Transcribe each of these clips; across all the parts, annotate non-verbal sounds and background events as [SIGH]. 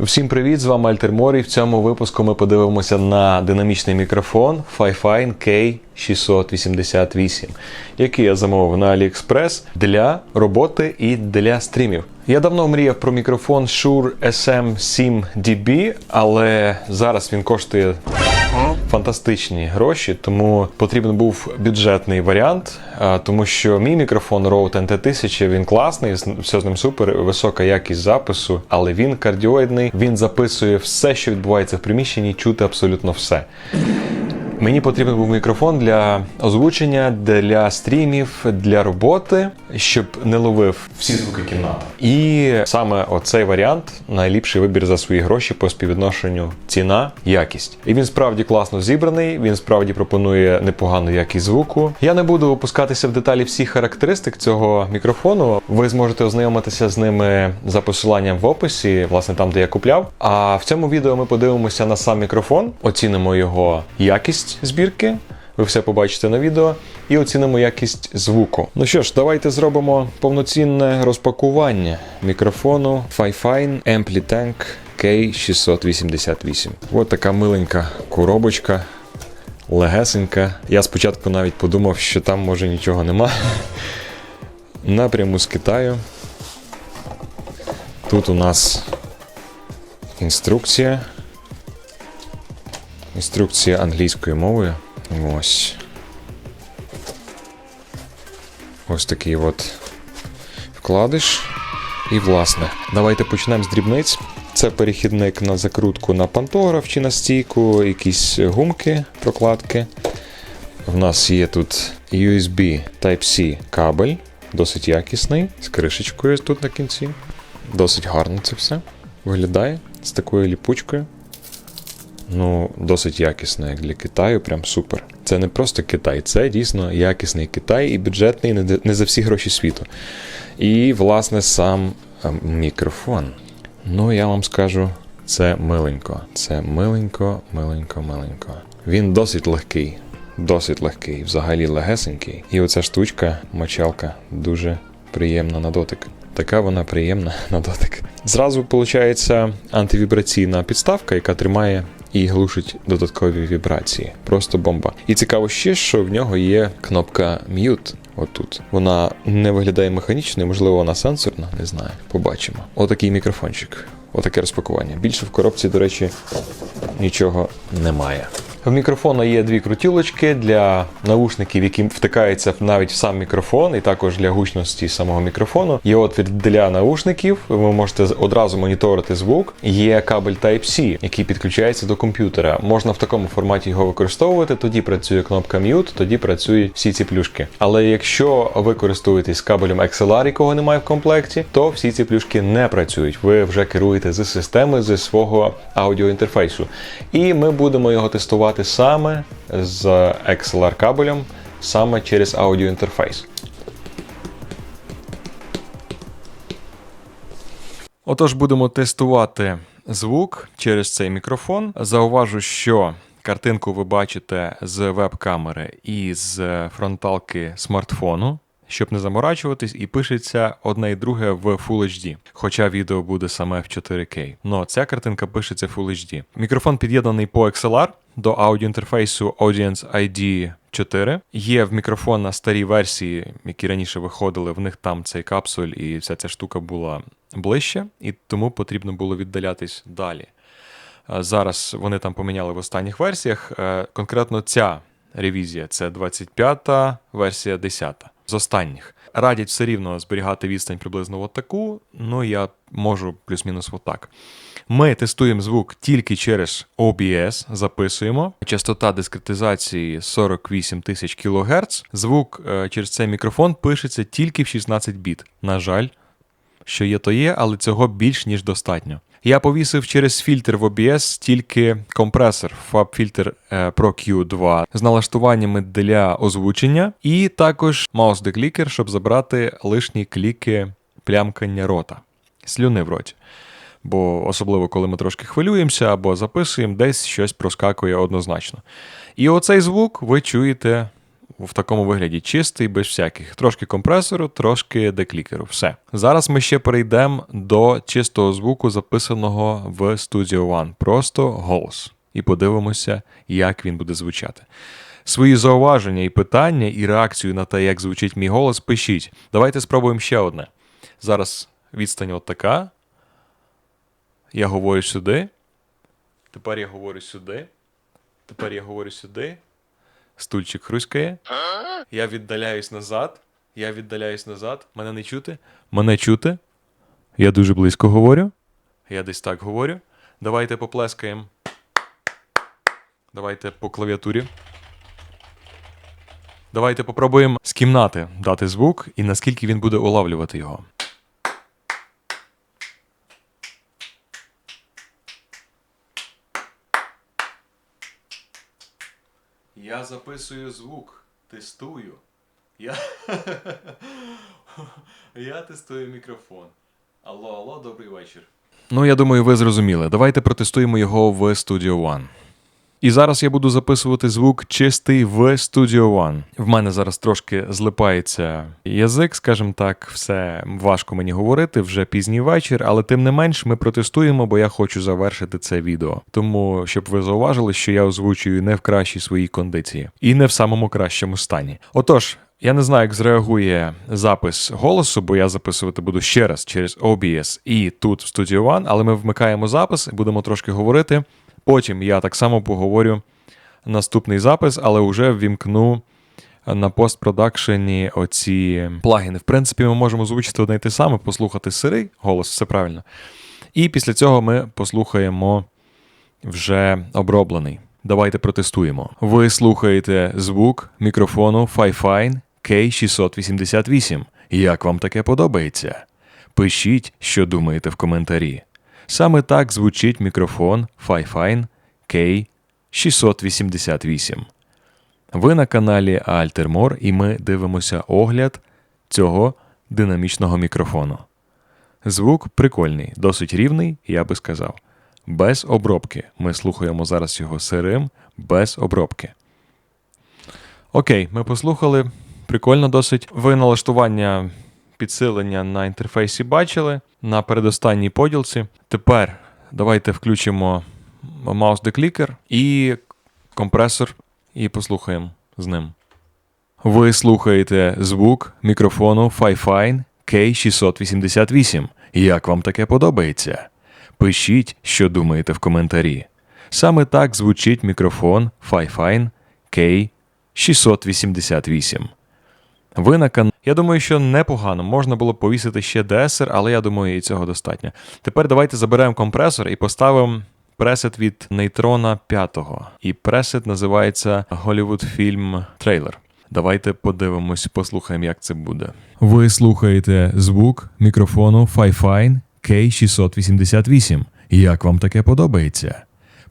Всім привіт! З вами Альтер Морі. В цьому випуску ми подивимося на динамічний мікрофон Fifine K688, який я замовив на AliExpress для роботи і для стрімів. Я давно мріяв про мікрофон Shure SM7DB, але зараз він коштує фантастичні гроші, тому потрібен був бюджетний варіант, тому що мій мікрофон Rode NT1000, він класний, все з ним супер, висока якість запису, але він кардіоїдний, він записує все, що відбувається в приміщенні, чути абсолютно все. Мені потрібен був мікрофон для озвучення, для стрімів, для роботи, щоб не ловив всі звуки кімнати. І саме оцей варіант найліпший вибір за свої гроші по співвідношенню ціна якість. І він справді класно зібраний. Він справді пропонує непогану якість звуку. Я не буду опускатися в деталі всіх характеристик цього мікрофону. Ви зможете ознайомитися з ними за посиланням в описі, власне там, де я купляв. А в цьому відео ми подивимося на сам мікрофон, оцінимо його якість збірки. Ви все побачите на відео і оцінимо якість звуку. Ну що ж, давайте зробимо повноцінне розпакування мікрофону Fifine AmpliTank K688. Ось така миленька коробочка, легесенька. Я спочатку навіть подумав, що там може нічого нема. [LAUGHS] Напряму з Китаю. Тут у нас інструкція. Інструкція англійською мовою. Ось. Ось такий от вкладиш. І власне, давайте почнемо з дрібниць. Це перехідник на закрутку на пантограф чи на стійку, якісь гумки, прокладки. В нас є тут USB Type-C кабель, досить якісний, з кришечкою тут на кінці. Досить гарно це все виглядає з такою ліпучкою. Ну, досить якісно, як для Китаю, прям супер. Це не просто Китай, це дійсно якісний Китай і бюджетний не за всі гроші світу. І, власне, сам е, мікрофон. Ну, я вам скажу, це миленько. Це миленько, миленько, миленько. Він досить легкий, досить легкий, взагалі легесенький. І оця штучка, мочалка, дуже приємна на дотик. Така вона приємна [LAUGHS] на дотик. Зразу виходить антивібраційна підставка, яка тримає і глушить додаткові вібрації. Просто бомба. І цікаво ще, що в нього є кнопка Mute. Отут. Вона не виглядає механічною, можливо, вона сенсорна, не знаю. Побачимо. Отакий мікрофончик. Отаке розпакування. Більше в коробці, до речі, нічого немає. В мікрофона є дві крутілочки для наушників, які втикаються навіть в сам мікрофон, і також для гучності самого мікрофону. Є отвір для наушників. Ви можете одразу моніторити звук. Є кабель Type-C, який підключається до комп'ютера. Можна в такому форматі його використовувати. Тоді працює кнопка Mute, тоді працюють всі ці плюшки. Але якщо ви користуєтесь кабелем XLR, якого немає в комплекті, то всі ці плюшки не працюють. Ви вже керуєте з системи зі свого аудіоінтерфейсу. І ми будемо його тестувати саме з XLR кабелем, саме через аудіоінтерфейс. Отож, будемо тестувати звук через цей мікрофон. Зауважу, що картинку ви бачите з веб-камери і з фронталки смартфону. Щоб не заморачуватись, і пишеться одне і друге в Full HD, хоча відео буде саме в 4K. Но ця картинка пишеться Full HD. Мікрофон під'єднаний по XLR до аудіоінтерфейсу Audience ID 4. Є в мікрофона старі версії, які раніше виходили, в них там цей капсуль і вся ця штука була ближче, і тому потрібно було віддалятись далі. Зараз вони там поміняли в останніх версіях. Е, Конкретно ця ревізія це 25-та версія 10 з останніх. Радять все рівно зберігати відстань приблизно от таку, ну я можу плюс-мінус отак. Ми тестуємо звук тільки через OBS, записуємо. Частота дискретизації 48 тисяч кГц. Звук е, через цей мікрофон пишеться тільки в 16 біт. На жаль, що є, то є, але цього більш ніж достатньо. Я повісив через фільтр в OBS тільки компресор FabFilter е, Pro Q2 з налаштуваннями для озвучення, і також маус-деклікер, щоб забрати лишні кліки плямкання рота, слюни в роті. Бо особливо, коли ми трошки хвилюємося або записуємо, десь щось проскакує однозначно. І оцей звук ви чуєте в такому вигляді чистий, без всяких. Трошки компресору, трошки деклікеру. Все. Зараз ми ще перейдемо до чистого звуку, записаного в Studio One. Просто голос. І подивимося, як він буде звучати. Свої зауваження і питання, і реакцію на те, як звучить мій голос, пишіть. Давайте спробуємо ще одне. Зараз відстань от така. Я говорю сюди. Тепер я говорю сюди. Тепер я говорю сюди. Стульчик хруськає. Я віддаляюсь назад. Я віддаляюсь назад. Мене не чути. Мене чути. Я дуже близько говорю. Я десь так говорю. Давайте поплескаємо. Давайте по клавіатурі. Давайте попробуємо з кімнати дати звук і наскільки він буде улавлювати його. Я записую звук, тестую. Я, [LAUGHS] я тестую мікрофон. Алло, алло, добрий вечір. Ну, я думаю, ви зрозуміли. Давайте протестуємо його в Studio One. І зараз я буду записувати звук чистий в Studio One. В мене зараз трошки злипається язик, скажімо так, все важко мені говорити, вже пізній вечір, але тим не менш ми протестуємо, бо я хочу завершити це відео. Тому, щоб ви зауважили, що я озвучую не в кращій своїй кондиції і не в самому кращому стані. Отож. Я не знаю, як зреагує запис голосу, бо я записувати буду ще раз через OBS і тут в Studio One, але ми вмикаємо запис, будемо трошки говорити. Потім я так само поговорю наступний запис, але вже ввімкну на постпродакшені оці плагіни. В принципі, ми можемо озвучити одне й те саме, послухати сирий голос, все правильно. І після цього ми послухаємо вже оброблений. Давайте протестуємо. Ви слухаєте звук мікрофону Fifine K688. Як вам таке подобається? Пишіть, що думаєте в коментарі. Саме так звучить мікрофон Fifine K688. Ви на каналі Altermore і ми дивимося огляд цього динамічного мікрофону. Звук прикольний, досить рівний, я би сказав. Без обробки. Ми слухаємо зараз його сирим, без обробки. Окей, ми послухали. Прикольно досить. Ви налаштування підсилення на інтерфейсі бачили на передостанній поділці. Тепер давайте включимо маус деклікер і компресор, і послухаємо з ним. Ви слухаєте звук мікрофону Fifine K688. Як вам таке подобається? Пишіть, що думаєте в коментарі. Саме так звучить мікрофон Fifine K688. Ви на кан... Я думаю, що непогано. Можна було повісити ще DSR, але я думаю, і цього достатньо. Тепер давайте заберемо компресор і поставимо пресет від нейтрона 5. І пресет називається Hollywood Film Trailer. Давайте подивимось, послухаємо, як це буде. Ви слухаєте звук мікрофону Fifine K688. Як вам таке подобається?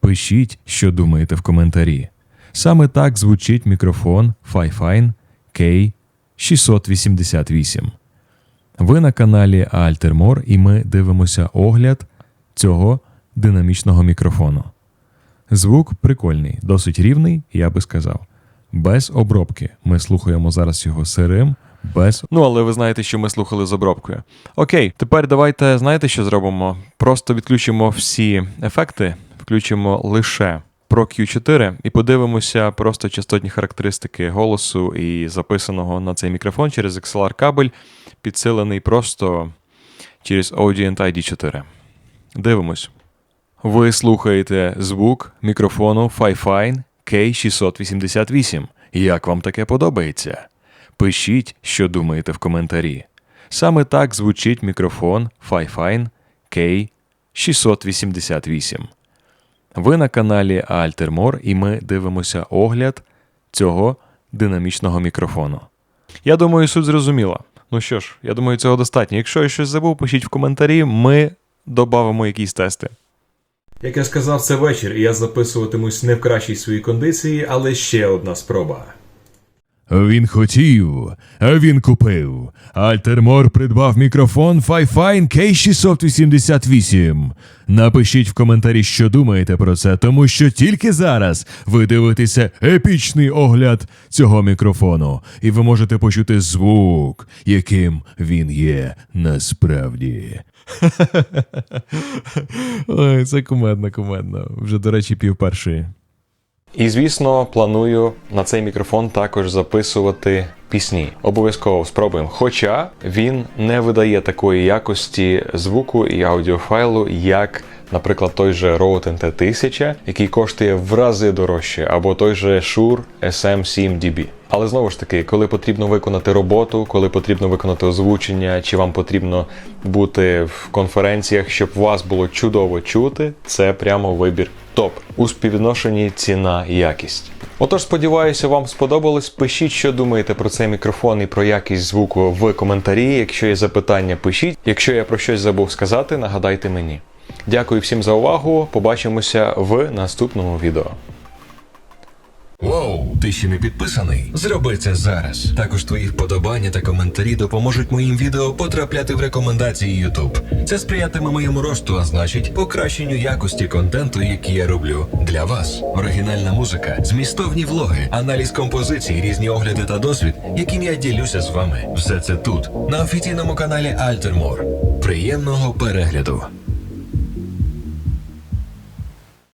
Пишіть, що думаєте в коментарі. Саме так звучить мікрофон Fifine K688. Ви на каналі Altermore і ми дивимося огляд цього динамічного мікрофону. Звук прикольний, досить рівний, я би сказав. Без обробки. Ми слухаємо зараз його сирим. Без. Ну, але ви знаєте, що ми слухали з обробкою. Окей, тепер давайте знаєте, що зробимо? Просто відключимо всі ефекти, включимо лише Pro Q4 і подивимося просто частотні характеристики голосу і записаного на цей мікрофон через XLR кабель, підсилений просто через Audient ID4. Дивимось. Ви слухаєте звук мікрофону Fifine K688. Як вам таке подобається? Пишіть, що думаєте в коментарі. Саме так звучить мікрофон Fifine K688. Ви на каналі Altermore і ми дивимося огляд цього динамічного мікрофону. Я думаю, суть зрозуміла. Ну що ж, я думаю, цього достатньо. Якщо я щось забув, пишіть в коментарі, ми додамо якісь тести. Як я сказав, це вечір, і я записуватимусь не в кращій своїй кондиції, але ще одна спроба. Він хотів, а він купив. Альтермор придбав мікрофон Fifine K688. Напишіть в коментарі, що думаєте про це, тому що тільки зараз ви дивитеся епічний огляд цього мікрофону, і ви можете почути звук, яким він є насправді. [LAUGHS] Ой, це кумедно, кумедно. Вже, до речі, пів першої. І звісно, планую на цей мікрофон також записувати пісні. Обов'язково спробуємо. Хоча він не видає такої якості звуку і аудіофайлу, як, наприклад, той же Rode NT1000, який коштує в рази дорожче, або той же Shure SM7DB. Але знову ж таки, коли потрібно виконати роботу, коли потрібно виконати озвучення, чи вам потрібно бути в конференціях, щоб вас було чудово чути, це прямо вибір топ у співвідношенні ціна якість. Отож, сподіваюся, вам сподобалось. Пишіть, що думаєте про цей мікрофон і про якість звуку в коментарі. Якщо є запитання, пишіть. Якщо я про щось забув сказати, нагадайте мені. Дякую всім за увагу. Побачимося в наступному відео. Воу, ти ще не підписаний? Зроби це зараз. Також твої вподобання та коментарі допоможуть моїм відео потрапляти в рекомендації YouTube. Це сприятиме моєму росту, а значить покращенню якості контенту, який я роблю для вас. Оригінальна музика, змістовні влоги, аналіз композицій, різні огляди та досвід, яким я ділюся з вами. Все це тут, на офіційному каналі Altermore. Приємного перегляду!